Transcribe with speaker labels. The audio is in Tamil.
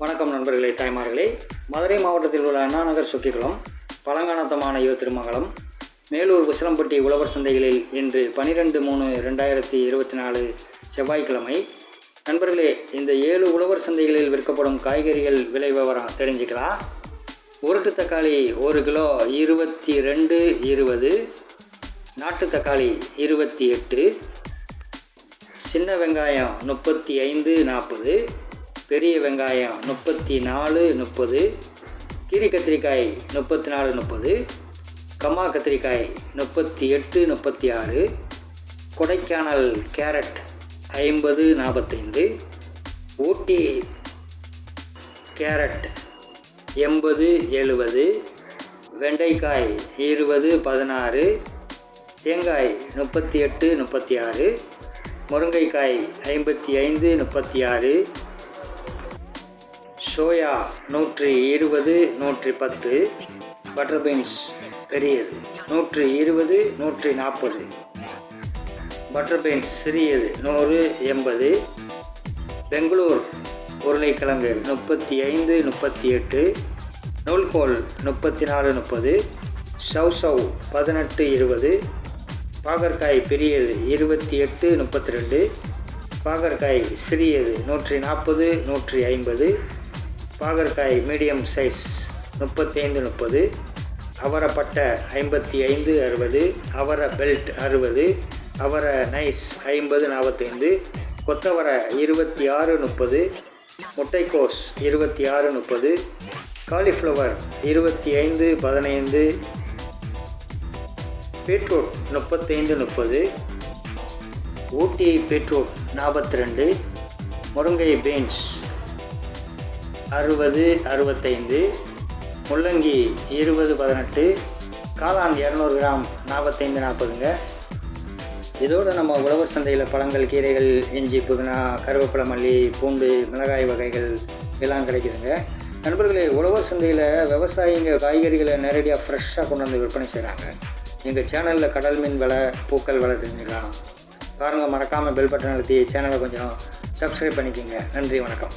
Speaker 1: வணக்கம் நண்பர்களே தாய்மார்களே. மதுரை மாவட்டத்தில் உள்ள அண்ணாநகர் சொக்கிக்குளம் பழங்கானத்தமான யுவ திருமங்கலம் மேலூர் உசிலம்பட்டி உழவர் சந்தைகளில் இன்று பனிரெண்டு மூணு ரெண்டாயிரத்தி இருபத்தி நாலு செவ்வாய்க்கிழமை. நண்பர்களே இந்த ஏழு உழவர் சந்தைகளில் விற்கப்படும் காய்கறிகள் விலை விவரம் தெரிஞ்சுக்கலாம். உருட்டு தக்காளி ஒரு கிலோ இருபத்தி ரெண்டு இருபது. நாட்டு தக்காளி இருபத்தி எட்டு. சின்ன வெங்காயம் முப்பத்தி ஐந்து நாற்பது. பெரிய வெங்காயம் முப்பத்தி நாலு முப்பது. கீரி கத்திரிக்காய் முப்பத்தி நாலு முப்பது. கம்மா கத்திரிக்காய் முப்பத்தி எட்டு முப்பத்தி ஆறு. கொடைக்கானல் கேரட் ஐம்பது நாற்பத்தைந்து. ஊட்டி கேரட் எண்பது எழுபது. வெண்டைக்காய் இருபது பதினாறு. தேங்காய் முப்பத்தி எட்டு முப்பத்தி ஆறு. முருங்கைக்காய் ஐம்பத்தி ஐந்து முப்பத்தி ஆறு. சோயா நூற்றி இருபது நூற்றி பத்து. பட்டர் பீன்ஸ் பெரியது. நூற்றி இருபது நூற்றி நாற்பது. பட்டர் பீன்ஸ் சிறியது நூறு எண்பது. பெங்களூர் உருளைக்கிழங்கு முப்பத்தி ஐந்து முப்பத்தி எட்டு. நூல்கோல் முப்பத்தி நாலு முப்பது. சவ் சவ் பதினெட்டு இருபது. பாகற்காய் பெரியது இருபத்தி எட்டு முப்பத்தி ரெண்டு. பாகற்காய் சிறியது நூற்றி நாற்பது நூற்றி ஐம்பது. பாகற்காய் மீடியம் சைஸ் முப்பத்தைந்து முப்பது அவரப்பட்டை ஐம்பத்தி ஐந்து அறுபது அவர பெல்ட் அறுபது அவர நைஸ் ஐம்பது நாற்பத்தைந்து கொத்தவரை இருபத்தி ஆறு முப்பது முட்டைக்கோஸ் இருபத்தி ஆறு முப்பது காலிஃப்ளவர் இருபத்தி ஐந்து பதினைந்து பீட்ரூட் முப்பத்தைந்து முப்பது ஊட்டி பீட்ரூட் நாற்பத்தி ரெண்டு முருங்கை பீன்ஸ் அறுபது அறுபத்தைந்து முள்ளங்கி இருபது பதினெட்டு காளான் இரநூறு கிராம் நாற்பத்தைந்து நாற்பதுங்க. இதோடு நம்ம உழவர் சந்தையில் பழங்கள் கீரைகள் இஞ்சி புதினா கருவேப்பிலை மல்லி பூண்டு மிளகாய் வகைகள் எல்லாம் கிடைக்குதுங்க. நண்பர்களே உழவர் சந்தையில் விவசாயிங்க காய்கறிகளை நேரடியாக ஃப்ரெஷ்ஷாக கொண்டு வந்து விற்பனை செய்கிறாங்க எங்கள் சேனலில் கடல் மீன் விலை பூக்கள் விலை தெரிஞ்சுக்கலாம். பாருங்கள் மறக்காமல் பெல் பட்டன் அழுத்தி சேனலை கொஞ்சம் சப்ஸ்கிரைப் பண்ணிக்கோங்க. நன்றி வணக்கம்.